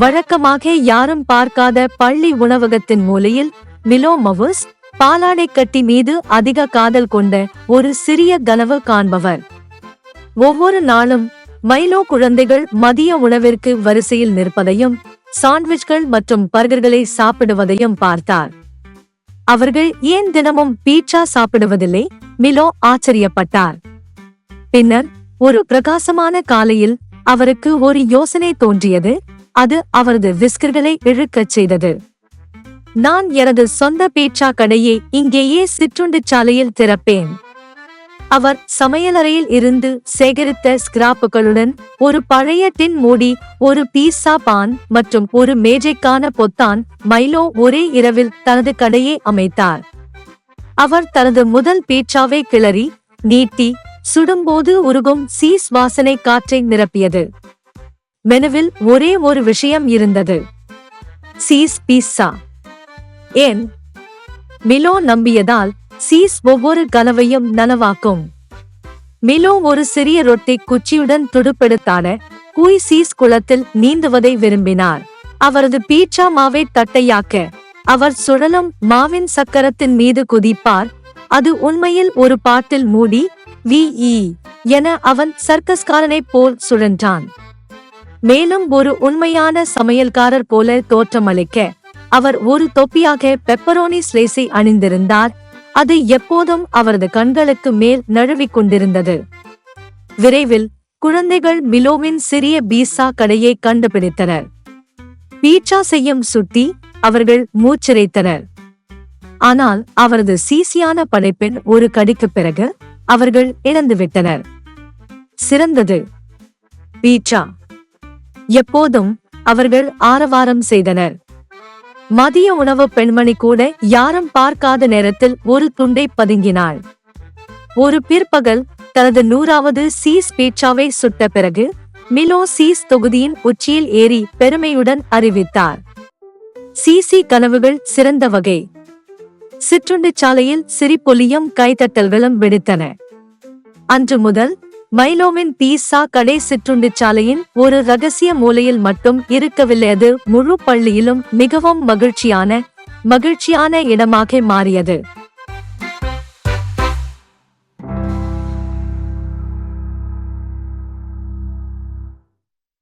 வழக்கமாக யாரும் பார்க்காத பள்ளி உணவகத்தின் மூலையில் மிலோ மவுஸ் பாலாடை கட்டி மீது அதிக காதல் கொண்ட ஒரு சிறிய கனவு காண்பவர். ஒவ்வொரு நாளும் மைலோ குழந்தைகள் மதிய உணவிற்கு வரிசையில் நிற்பதையும் சாண்ட்விச்கள் மற்றும் பர்கர்களை சாப்பிடுவதையும் பார்த்தார். அவர்கள் ஏன் தினமும் பீட்சா சாப்பிடுவதில்லை? மிலோ ஆச்சரியப்பட்டார். பின்னர் ஒரு பிரகாசமான காலையில் அவருக்கு ஒரு யோசனை தோன்றியது அது அவரது விஸ்கர்களை இழுக்கச் செய்தது. நான் எனது சொந்த பீட்சா கடையை இங்கேயே சிற்றுண்டு சாலையில் திறப்பேன். அவர் சமையலறையில் இருந்து சேகரித்த ஸ்கிராப்புகளுடன் ஒரு பழைய டின் மூடி ஒரு பீஸா பான் மற்றும் ஒரு மேஜைக்கான பொத்தான் மைலோ ஒரே இரவில் தனது கடையை அமைத்தார். அவர் தனது முதல் பீட்சாவை கிளறி நீட்டி சுடும்போது உருகும் சீஸ் வாசனை காற்றை நிரப்பியது. மெனுவில் ஒரே ஒரு விஷயம் இருந்தது. சீஸ் பீஸா ஏன்? மிலோ நம்பியதால் சீஸ் ஒவ்வொரு கனவையும் நனவாக்கும். மிலோ ஒரு சிறிய ரொட்டி குச்சியுடன் துடுப்பெடுத்தான கூய் சீஸ் குளத்தில் நீந்துவதை விரும்பினார். அவரது பீட்சா மாவை தட்டையாக்க அவர் சுழலும் மாவின் சக்கரத்தின் மீது குதிப்பார். அது உண்மையில் ஒரு பாட்டில் மூடி வி என அவன் சர்க்கஸ்காரனைப் போல் சுழன்றான். மேலும் ஒரு உண்மையான சமையல்காரர் போல தோற்றமளிக்க அவர் ஒரு தொப்பியாக பெப்பரோனி ஸ்லேஸை அணிந்திருந்தார். அது எப்போதும் அவரது கண்களுக்கு மேல் நழுவிக் கொண்டிருந்தது. விரைவில் குழந்தைகள் மிலோவின் சிறிய பீஸா கடையை கண்டுபிடித்தனர். பீட்சா செய்யும் சுட்டி அவர்கள் மூச்சிரைத்தனர். ஆனால் அவரது சீசியான படைப்பின் ஒரு கடிக்கு பிறகு அவர்கள் இழந்துவிட்டனர். சிறந்தது. பீட்சா எப்போதும் அவர்கள் ஆரவாரம் செய்தனர். மதிய உணவு பெண்மணி கூட யாரும் பார்க்காத நேரத்தில் ஒரு துண்டை பதுங்கினாள். ஒரு பிற்பகல் தனது நூறாவது சீஸ் பீட்சாவை சுட்ட பிறகு மிலோ சீஸ் தொகுதியின் உச்சியில் ஏறி பெருமையுடன் அறிவித்தார். சிசி கனவுகள் சிறந்த வகை. சிற்றுண்டு சாலையில் சிரிப்பொலியும் கைதட்டல்களும் வெடித்தன. அன்று முதல் மைலோமின் பீஸா கடை சிற்றுண்டிச் சாலையின் ஒரு ரகசிய மூலையில் மட்டும் இருக்கவில்லை. அது முழு பள்ளியிலும் மிகவும் மகிழ்ச்சியான மகிழ்ச்சியான இடமாக மாறியது.